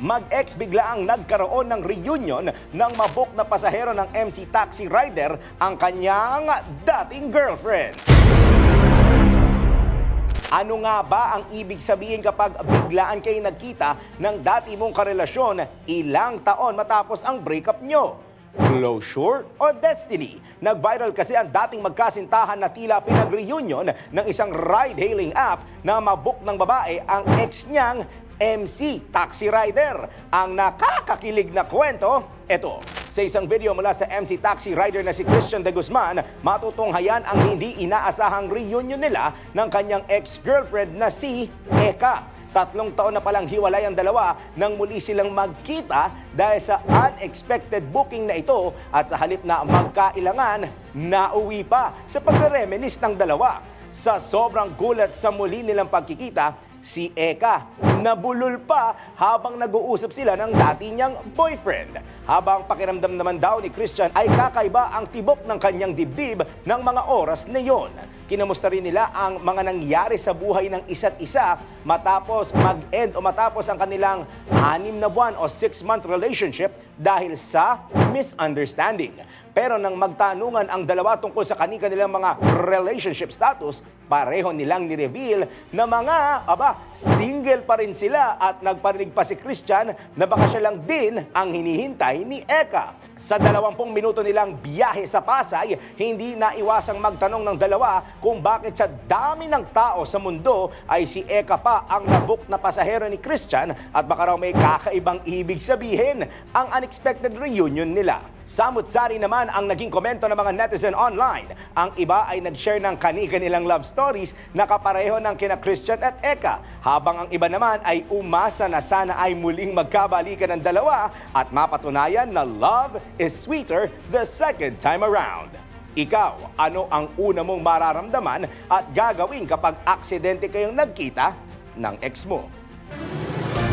mag-ex bigla ang nagkaroon ng reunion ng mabok na pasahero ng MC Taxi Rider ang kanyang dating girlfriend. Ano nga ba ang ibig sabihin kapag biglaan kayo nagkita ng dati mong karelasyon ilang taon matapos ang breakup nyo? Closure o destiny? Nag-viral kasi ang dating magkasintahan na tila pinag-reunion ng isang ride-hailing app na mabook ng babae ang ex niyang MC Taxi Rider. Ang nakakakilig na kwento, eto. Sa isang video mula sa MC Taxi Rider na si Christian de Guzman, matutunghayan ang hindi inaasahang reunion nila ng kanyang ex-girlfriend na si Eka. Tatlong taon na palang hiwalay ang dalawa nang muli silang magkita dahil sa unexpected booking na ito at sa halip na magkailangan, nauwi pa sa pagre-reminis ng dalawa. Sa sobrang gulat sa muli nilang pagkikita, si Eka nabulol pa habang nag-uusap sila ng dati niyang boyfriend. Habang pakiramdam naman daw ni Christian ay kakaiba ang tibok ng kanyang dibdib ng mga oras na yon. Kinamusta rin nila ang mga nangyari sa buhay ng isa't isa matapos mag-end o matapos ang kanilang anim na buwan o six-month relationship dahil sa misunderstanding. Pero nang magtanungan ang dalawa tungkol sa kanika nilang mga relationship status, pareho nilang ni-reveal na mga, aba, single pa rin sila at nagparinig pa si Christian na baka siya lang din ang hinihintay ni Eka. Sa 20 minuto nilang biyahe sa Pasay, hindi naiwasang magtanong ng dalawa kung bakit sa dami ng tao sa mundo ay si Eka pa ang nabook na pasahero ni Christian at baka raw may kakaibang ibig sabihin ang unexpected reunion nila. Samut-sari naman ang naging komento ng mga netizen online. Ang iba ay nag-share ng kani-kanilang love stories na kapareho ng kina Christian at Eka, habang ang iba naman ay umasa na sana ay muling magkabalikan ng dalawa at mapatunayan na love is sweeter the second time around. Ikaw, ano ang una mong mararamdaman at gagawin kapag aksidente kayong nagkita ng ex mo?